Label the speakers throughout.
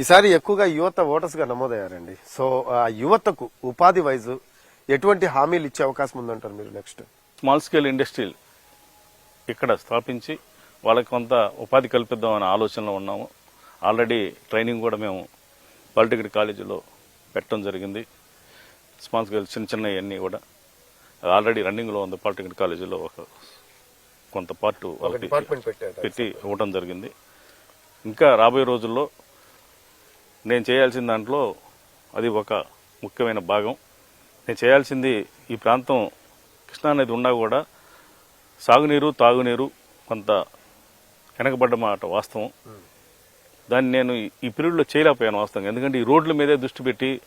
Speaker 1: ఈసారి ఎక్కువగా యువత ఓటర్స్గా నమోదయ్యారండి. సో ఆ యువతకు ఉపాధి వైజ్ ఎటువంటి హామీలు ఇచ్చే అవకాశం ఉందంటారు మీరు నెక్స్ట్?
Speaker 2: స్మాల్ స్కేల్ ఇండస్ట్రీలు ఇక్కడ స్థాపించి వాళ్ళకి కొంత ఉపాధి కల్పిద్దామనే ఆలోచనలో ఉన్నాము. ఆల్రెడీ ట్రైనింగ్ కూడా మేము పాలిటెక్నిక్ కాలేజీలో పెట్టడం జరిగింది. స్మాల్ స్కేల్ చిన్న చిన్న అన్నీ కూడా. ఆల్రెడీ రన్నింగ్లో ఉంది. పాలిటెక్నిక్ కాలేజీలో ఒక కొంత పార్ట్ పెట్టి ఇవ్వడం జరిగింది. ఇంకా రాబోయే రోజుల్లో నేను చేయాల్సిన దాంట్లో అది ఒక ముఖ్యమైన భాగం. నేను చేయాల్సింది ఈ ప్రాంతం కృష్ణానది ఉన్నా కూడా సాగునీరు తాగునీరు కొంత వెనకబడ్డ మాట వాస్తవం. దాన్ని నేను ఈ- పీరియడ్లో చేయలేకపోయాను వాస్తవంగా. ఎందుకంటే ఈ రోడ్ల మీదే దృష్టి పెట్టి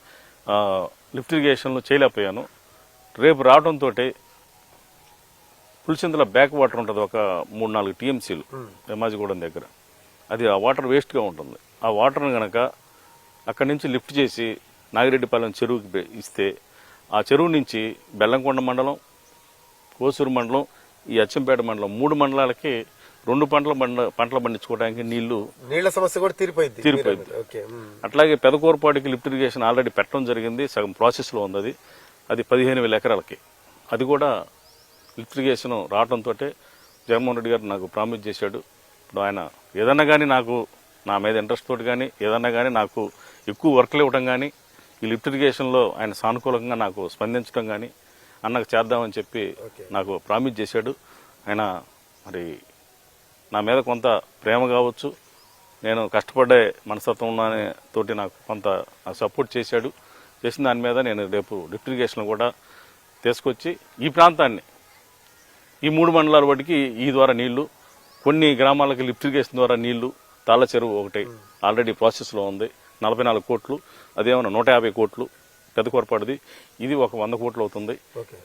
Speaker 2: లిఫ్ట్ ఇరిగేషన్లో చేయలేకపోయాను. రేపు రావడంతో పులిచింతల బ్యాక్ వాటర్ ఉంటుంది ఒక మూడు నాలుగు టీఎంసీలు యమాజిగూడెం దగ్గర. అది ఆ వాటర్ వేస్ట్గా ఉంటుంది. ఆ వాటర్ని గనక అక్కడి నుంచి లిఫ్ట్ చేసి నాగిరెడ్డిపాలెం చెరువుకి ఇస్తే ఆ చెరువు నుంచి బెల్లంకొండ మండలం కోసూరు మండలం ఈ అచ్చంపేట మండలం మూడు మండలాలకి రెండు పంటల పండ పంటలు పండించుకోవడానికి నీళ్ళు
Speaker 1: నీళ్ళ సమస్య కూడా తీరిపోయింది.
Speaker 2: తీరిపోయింది. అట్లాగే పెదకూరపాటికి లిఫ్ట్ ఇరిగేషన్ ఆల్రెడీ పెట్టడం జరిగింది. సగం ప్రాసెస్లో ఉంది అది. అది పదిహేను వేల ఎకరాలకి. అది కూడా లిఫ్ట్ ఇరిగేషన్ రావడంతో జగన్మోహన్ రెడ్డి గారు నాకు ప్రామిస్ చేశాడు. ఇప్పుడు ఆయన ఏదన్నా కానీ నాకు నా మీద ఇంట్రెస్ట్ తోటి కానీ ఏదన్నా కానీ నాకు ఎక్కువ వర్క్లు ఇవ్వడం కానీ ఈ లిఫ్ట్ ఇరిగేషన్లో ఆయన సానుకూలంగా నాకు స్పందించడం కానీ అన్నకు చేద్దామని చెప్పి. నాకు ప్రామిస్ చేశాడు. ఆయన మరి నా మీద కొంత ప్రేమ కావచ్చు. నేను కష్టపడే మనస్తత్వం ఉన్నానే తోటి నాకు కొంత సపోర్ట్ చేశాడు. చేసిన దాని మీద నేను రేపు లిఫ్ట్ ఇరిగేషన్ కూడా తీసుకొచ్చి ఈ ప్రాంతాన్ని ఈ మూడు మండలాల వాటికి ఈ ద్వారా నీళ్ళు కొన్ని గ్రామాలకి లిఫ్ట్ ఇరిగేషన్ ద్వారా నీళ్ళు తాళ్ళ చెరువు ఒకటి ఆల్రెడీ ప్రాసెస్లో ఉంది. నలభై నాలుగు కోట్లు అదేమన్నా నూట యాభై కోట్లు పెద్ద కోరపాటుది. ఇది ఒక వంద కోట్లు అవుతుంది.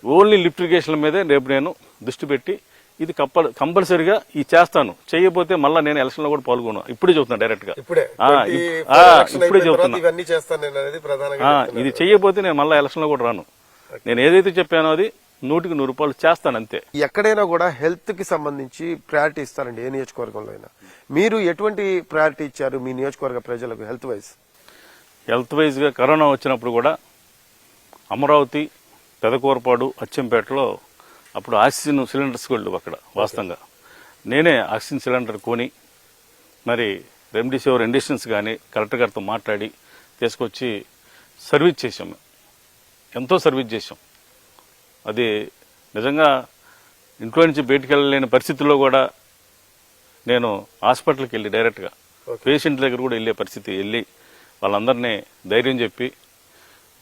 Speaker 2: ఓన్లీ లిఫ్ట్ ఇరిగేషన్ మీదే రేపు నేను దృష్టి పెట్టి ఇది కంపల్ కంపల్సరిగా ఇది చేస్తాను. చేయకపోతే మళ్ళీ నేను ఎలక్షన్లో కూడా పాల్గొను. ఇప్పుడే చెబుతున్నా డైరెక్ట్గా
Speaker 1: ఇప్పుడే.
Speaker 2: ఆ,
Speaker 1: 24
Speaker 2: ఇప్- ఆ,
Speaker 1: ఎలక్షన్
Speaker 2: ఇప్పుడే
Speaker 1: అయిపోయిన తర్వాత
Speaker 2: చెబుతున్నా. ఇది చేయకపోతే నేను మళ్ళీ ఎలక్షన్లో కూడా రాను. నేను ఏదైతే చెప్పానో అది నూటికి నూరు రూపాయలు చేస్తాను అంతే
Speaker 1: ఎక్కడైనా కూడా హెల్త్కి సంబంధించి ప్రయారిటీ ఇస్తారండి ఏ నియోజకవర్గంలో అయినా. మీరు ఎటువంటి ప్రయారిటీ ఇచ్చారు మీ నియోజకవర్గ ప్రజలకు హెల్త్ వైజ్
Speaker 2: హెల్త్ వైజ్గా కరోనా వచ్చినప్పుడు కూడా అమరావతి పెదకూరపాడు అచ్చంపేటలో అప్పుడు ఆక్సిజన్ సిలిండర్స్ కూడా అక్కడ వాస్తవంగా. నేనే ఆక్సిజన్ సిలిండర్ కొని మరి రెమ్డెసివిర్ ఇండస్ట్రీస్ కానీ కలెక్టర్ గారితో మాట్లాడి తీసుకొచ్చి సర్వీస్ చేశాం మేము. ఎంతో సర్వీస్ చేశాం. అది నిజంగా ఇంట్లో నుంచి బయటికి వెళ్ళలేని పరిస్థితుల్లో కూడా నేను హాస్పిటల్కి వెళ్ళి డైరెక్ట్గా. పేషెంట్ దగ్గర కూడా వెళ్ళే పరిస్థితి వెళ్ళి వాళ్ళందరినీ ధైర్యం చెప్పి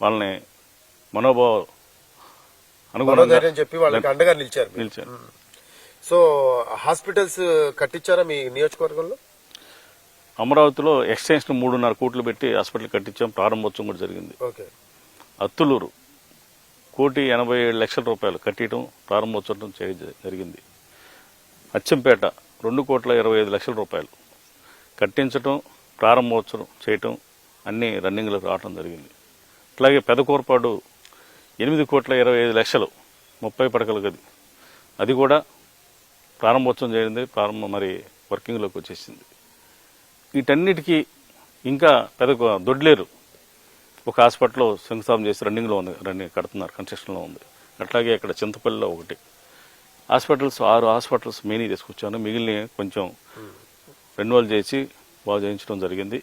Speaker 2: వాళ్ళని మనోభావ అనుగుణంగా
Speaker 1: చెప్పి వాళ్ళకి అండగా నిలిచారు మీరు.
Speaker 2: నిలిచాను
Speaker 1: సో హాస్పిటల్స్ కట్టించారా మీ నియోజకవర్గంలో?
Speaker 2: అమరావతిలో ఎక్స్టెన్షన్ మూడున్నర కోట్లు పెట్టి హాస్పిటల్ కట్టించాం. ప్రారంభోత్సవం కూడా జరిగింది.
Speaker 1: ఓకే.
Speaker 2: అత్తులూరు. కోటి ఎనభై ఏడు లక్షల రూపాయలు కట్టడం ప్రారంభోత్సవం చేయ- జరిగింది. అచ్చంపేట రెండు కోట్ల ఇరవై ఐదు లక్షల రూపాయలు కట్టించటం ప్రారంభోత్సవం చేయటం అన్నీ రన్నింగ్లకు రావటం జరిగింది. అట్లాగే పెదకూరపాడు ఎనిమిది కోట్ల ఇరవై ఐదు లక్షలు ముప్పై పడకల గది. అది కూడా ప్రారంభోత్సవం జరిగింది ప్రారంభం మరి వర్కింగ్లోకి వచ్చేసింది. వీటన్నిటికీ ఇంకా పెద్ద దొడ్లేరు. ఒక హాస్పిటల్లో శంకుస్థాపన చేసి రన్నింగ్లో ఉంది రన్నింగ్ కడుతున్నారు కన్స్ట్రక్షన్లో ఉంది. అట్లాగే ఇక్కడ చింతపల్లిలో ఒకటి. హాస్పిటల్స్ ఆరు హాస్పిటల్స్ మెయిన్ తీసుకొచ్చాను. మిగిలిన కొంచెం రెన్యువల్ చేసి బాగు చేయించడం జరిగింది.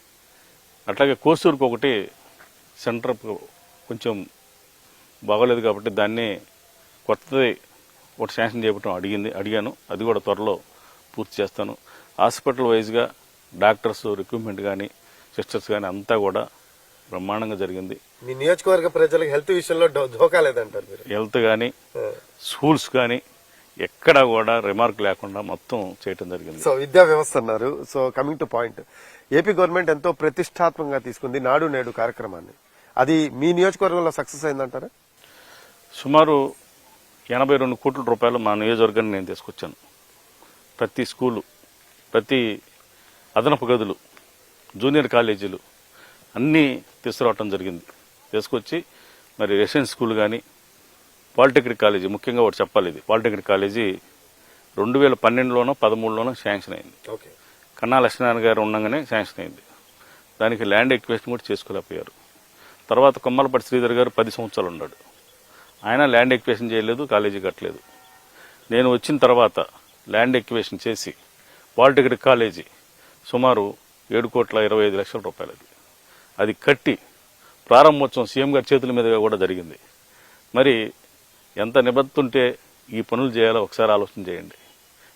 Speaker 2: అట్లాగే కోసూరుకు ఒకటి సెంటర్ కొంచెం బాగోలేదు కాబట్టి దాన్ని కొత్తది ఒకటి శాంక్షన్ చేయటం అడిగింది అడిగాను. అది కూడా త్వరలో పూర్తి చేస్తాను. హాస్పిటల్ వైజ్గా డాక్టర్స్ రిక్రూట్మెంట్ కానీ సిస్టర్స్ కానీ అంతా కూడా బ్రహ్మాండంగా జరిగింది.
Speaker 1: మీ నియోజకవర్గ ప్రజలకు హెల్త్ విషయంలో డో- ధోకా లేదంటారు మీరు.
Speaker 2: హెల్త్ కానీ. స్కూల్స్ కానీ ఎక్కడా కూడా రిమార్క్ లేకుండా మొత్తం చేయటం జరిగింది.
Speaker 1: సో విద్యా వ్యవస్థ అన్నారు. So coming to point AP government ఎంతో ప్రతిష్టాత్మకంగా తీసుకుంది నాడు నేడు కార్యక్రమాన్ని. అది మీ నియోజకవర్గంలో సక్సెస్ అయిందంటారా?
Speaker 2: సుమారు ఎనభై రెండు కోట్ల రూపాయలు మా నియోజకవర్గాన్ని నేను తీసుకొచ్చాను. ప్రతి స్కూలు ప్రతి అదనపు గదులు జూనియర్ కాలేజీలు అన్నీ తీసుకురావటం జరిగింది. తీసుకొచ్చి మరి రెసిడెన్స్ స్కూల్ కానీ పాలిటెక్నిక్ కాలేజీ ముఖ్యంగా ఒకటి చెప్పాలి ఇది. పాలిటెక్నిక్ కాలేజీ రెండు వేల పన్నెండులోనో పదమూడులోనో శాంక్షన్ అయింది.
Speaker 1: ఓకే.
Speaker 2: కన్నా లక్ష్మీనారాయణ గారు ఉండగానే శాంక్షన్ అయింది. దానికి ల్యాండ్ ఎక్విషన్ కూడా చేసుకోలేకపోయారు. తర్వాత కొమ్మలపట్టి శ్రీధర్ గారు పది సంవత్సరాలు ఉన్నాడు. ఆయన ల్యాండ్ ఎక్విషన్ చేయలేదు కాలేజీ కట్టలేదు. నేను వచ్చిన తర్వాత ల్యాండ్ ఎక్విషన్ చేసి పాలిటెక్నిక్ కాలేజీ సుమారు ఏడు కోట్ల ఇరవై ఐదు లక్షల రూపాయలది. అది కట్టి ప్రారంభోత్సవం సీఎం గారి చేతుల మీదుగా కూడా జరిగింది. మరి ఎంత నిబద్ధత ఉంటే ఈ పనులు చేయాలో ఒకసారి ఆలోచన చేయండి.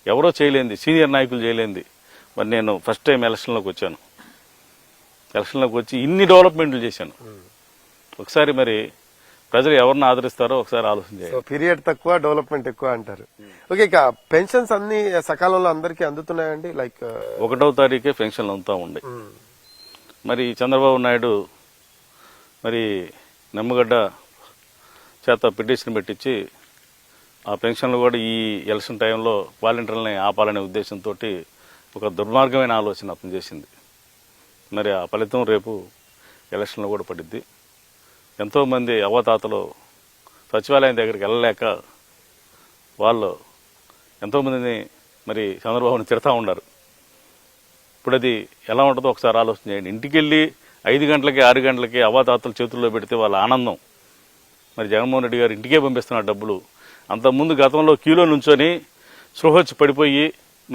Speaker 2: ఎవరో చేయలేంది సీనియర్ నాయకులు చేయలేంది. మరి నేను ఫస్ట్ టైం ఎలక్షన్లోకి వచ్చాను. ఎలక్షన్లోకి వచ్చి ఇన్ని డెవలప్మెంట్లు చేశాను. ఒకసారి మరి ప్రజలు ఎవరిని ఆదరిస్తారో ఒకసారి ఆలోచన చేయండి.
Speaker 1: సో పీరియడ్ తక్కువ డెవలప్మెంట్ ఎక్కువ అంటారు. ఓకే ఇక పెన్షన్స్ అన్ని సకాలంలో అందరికీ అందుతున్నాయండి? లైక్
Speaker 2: ఒకటో తారీఖే పెన్షన్లు అంతా ఉండే. మరి చంద్రబాబు నాయుడు మరి నిమ్మగడ్డ చేత పిటిషన్ పెట్టించి ఆ పెన్షన్లు కూడా ఈ ఎలక్షన్ టైంలో వాలంటీర్లని ఆపాలనే ఉద్దేశంతో ఒక దుర్మార్గమైన ఆలోచన అతను చేసింది. మరి ఆ ఫలితం రేపు ఎలక్షన్లో కూడా పడిద్ది. ఎంతోమంది అవతాతలు సచివాలయం దగ్గరికి వెళ్ళలేక వాళ్ళు ఎంతోమందిని మరి చంద్రబాబుని తిడతా ఉన్నారు. ఇప్పుడు అది ఎలా ఉంటుందో ఒకసారి ఆలోచన చేయండి. ఇంటికి వెళ్ళి ఐదు గంటలకి ఆరు గంటలకి అవాతాతలు చేతుల్లో పెడితే వాళ్ళ ఆనందం. మరి జగన్మోహన్ రెడ్డి గారు ఇంటికే పంపిస్తున్నారు డబ్బులు. అంతకుముందు గతంలో క్యూలో నుంచొని సృహొచ్చి పడిపోయి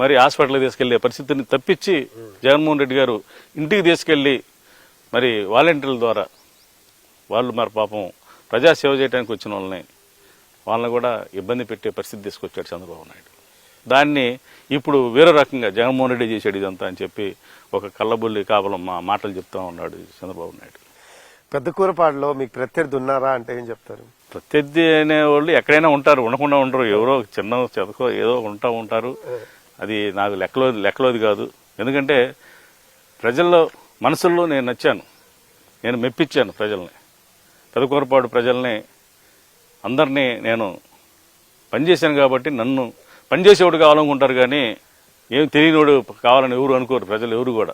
Speaker 2: మరి హాస్పిటల్కి తీసుకెళ్ళే పరిస్థితిని తప్పించి జగన్మోహన్ రెడ్డి గారు ఇంటికి తీసుకెళ్ళి మరి వాలంటీర్ల ద్వారా వాళ్ళు మరి పాపం ప్రజాసేవ చేయడానికి వచ్చిన వాళ్ళని వాళ్ళని కూడా ఇబ్బంది పెట్టే పరిస్థితి తీసుకొచ్చాడు చంద్రబాబు నాయుడు. దాన్ని ఇప్పుడు వేరే రకంగా జగన్మోహన్ రెడ్డి చేశాడు ఇదంతా అని చెప్పి ఒక కళ్ళబుల్లి కాపలం మా మాటలు చెప్తా ఉన్నాడు చంద్రబాబు నాయుడు.
Speaker 1: పెద్ద కూరపాడులో మీకు ప్రత్యర్థి ఉన్నారా అంటే ఏం చెప్తారు?
Speaker 2: ప్రత్యర్థి అనే వాళ్ళు ఎక్కడైనా ఉంటారు ఉండకుండా ఉండరు. ఎవరో చిన్న చెతకో ఏదో ఉంటా ఉంటారు. అది నాకు లెక్కలో లెక్కలోది కాదు. ఎందుకంటే ప్రజల్లో మనసుల్లో నేను నచ్చాను. నేను మెప్పించాను ప్రజల్ని. పెదకూరపాడు ప్రజల్ని అందరినీ నేను పనిచేశాను కాబట్టి నన్ను పనిచేసేవాడు కావాలనుకుంటారు కానీ ఏం తెలియనివాడు కావాలని ఎవరు అనుకోరు ప్రజలు ఎవరు కూడా.